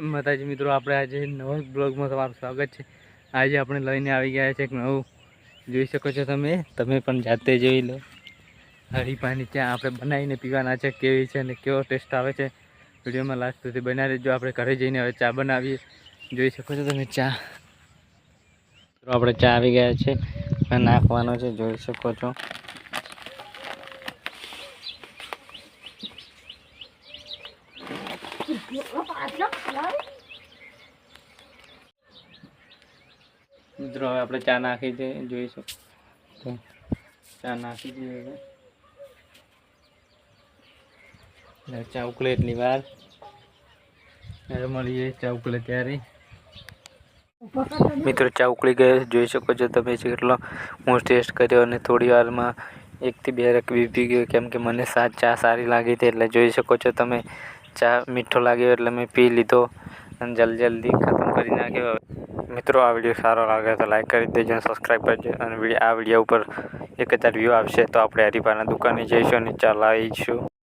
માતાજી મિત્રો, આપણે આજે નવા બ્લોગમાં તમારું સ્વાગત છે. આજે આપણે લઈને આવી ગયા છે એક નવું. જોઈ શકો છો તમે તમે પણ જાતે જોઈ લો. હરીપાની ચા આપણે બનાવીને પીવાના છે, કેવી છે અને કેવો ટેસ્ટ આવે છે. વિડીયોમાં લાસ્ટ સુધી બનાવી જો આપણે ઘરે જઈને હવે ચા બનાવીએ. જોઈ શકો છો તમે ચા. આપણે ચા આવી ગયા છે નાખવાનો છે, જોઈ શકો છો. મિત્રો હવે આપણે ચા નાખી છે જોઈ શકો તો ચા નાખી દઈએ હવે. ચા ઉકળે એટલી વાર મળીએ ચા ઉકળે ત્યારે મિત્રો ચા ઉકળી ગયો જોઈ શકો છો તમે કેટલો હું ટેસ્ટ કર્યો અને થોડી વારમાં એકથી બે રકબી પી ગયો કેમ કે મને ચા સારી લાગી હતી એટલે જોઈ શકો છો તમે. ચા મીઠો લાગ્યો એટલે મેં પી લીધો અને જલ્દી જલ્દી ખતમ કરી નાખ્યો. મિત્રો, આ વીડિયો સારો લાગે તો લાઈક કરી દેજો અને સબસ્ક્રાઈબ કરજો અને આ વીડિયો ઉપર એક હજાર વ્યૂ આવશે તો આપણે હરીફાના દુકાને જઈશું અને ચા લાવીશું